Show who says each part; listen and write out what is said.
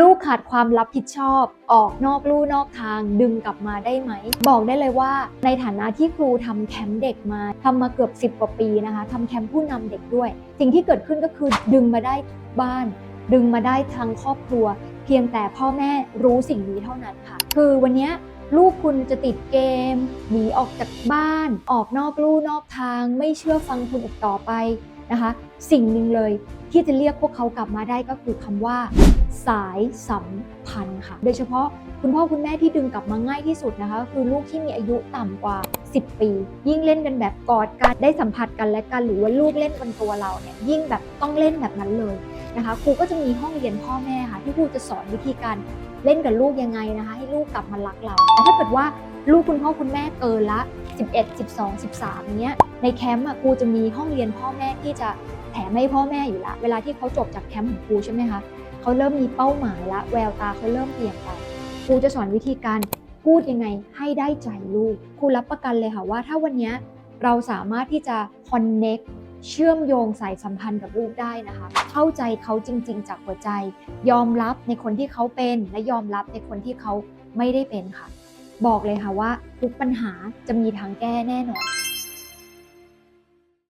Speaker 1: ลูกขาดความรับผิดชอบ ออกนอกลู่นอกทางดึงกลับมาได้ไหม บอกได้เลยว่า ในฐานะที่ครูทำแคมป์เด็กมาทำมาเกือบ 10 กว่าปีนะคะทำแคมป์ผู้นำเด็กด้วย สิ่งที่เกิดขึ้นก็คือดึงมาได้บ้าน ดึงมาได้ทั้งครอบครัว เพียงแต่พ่อแม่รู้สิ่งนี้เท่านั้นค่ะ คือวันนี้ลูกคุณจะติดเกมหนีออกจากบ้าน ออกนอกลู่นอกทาง ไม่เชื่อฟังคุณอีกต่อไป นะคะ สิ่งหนึ่งเลยที่จะเรียกพวกเขากลับมาได้ก็คือคำว่า สายสัมพันธ์ค่ะ โดยเฉพาะคุณพ่อคุณแม่ที่ดึงกลับมาง่ายที่สุดนะคะคือลูกที่มีอายุต่ำกว่า 10 ปี ยิ่งเล่นกันแบบกอดกันได้สัมผัสกันและกัน หรือว่าลูกเล่นบนตัวเราเนี่ยยิ่งแบบต้องเล่นแบบนั้นเลยนะคะครูก็จะมีห้องเรียนพ่อแม่ค่ะที่ครูจะสอนวิธีการเล่นกับลูกยังไงนะคะ ให้ลูกกลับมารักเราแต่ถ้าเกิดว่าลูกคุณพ่อคุณแม่เกินละ 11 12 13 เนี้ยในแคมป์อะครูจะมีห้องเรียนพ่อแม่ที่จะแถมให้พ่อแม่อยู่ละ เวลาที่เขาจบจากแคมป์ของครูใช่ไหมคะเขาเริ่มมีเป้าหมายละแววตาเขาเริ่มเปลี่ยนไปครูจะสอนวิธีการพูดยังไงให้ได้ใจลูกครูรับประกันเลยค่ะว่า ถ้าวันเนี้ยเราสามารถที่จะ connect เชื่อมโยงสายสัมพันธ์กับลูกได้นะคะ เข้าใจเขาจริง ๆ จากหัวใจ ยอมรับในคนที่เขาเป็นและยอมรับในคนที่เขาไม่ได้เป็นค่ะ บอกเลยค่ะว่าทุกปัญหาจะมีทางแก้แน่นอน